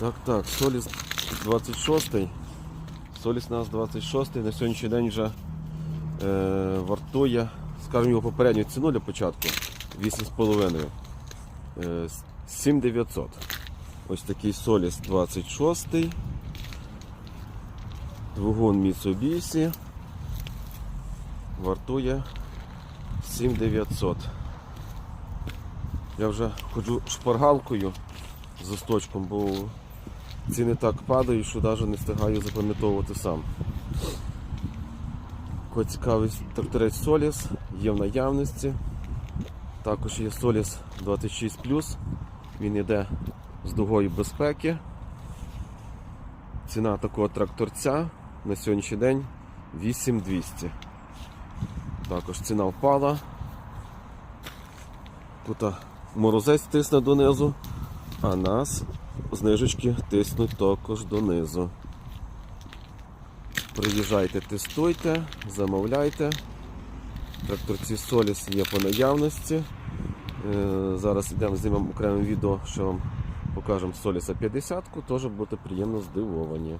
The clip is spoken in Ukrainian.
Так, так, Соліс 26. Соліс нас 26 на сьогоднішній день вже е, вартує, скажімо, його попередню ціну для початку 8,5. Е, 7900. Ось такий Соліс 26. Двигун Mitsubishi. Вартує 7900. Я вже ходжу шпаргалкою з осточком, бо ціни так падають, що навіть не встигаю запам'ятовувати сам. Кого цікавий тракторець Соліс є в наявності. Також є Соліс 26 Він йде з дугою безпеки. Ціна такого тракторця на сьогоднішній день 8200. Також ціна впала. Тут морозець тисне донизу, а нас знижечки тиснуть також донизу. Приїжджайте, тестуйте, замовляйте. Тракторці Соліс є по наявності. Е, Зараз йдемо знімемо окреме відео, що вам покажемо Соліса 50-ку, теж будете приємно здивовані.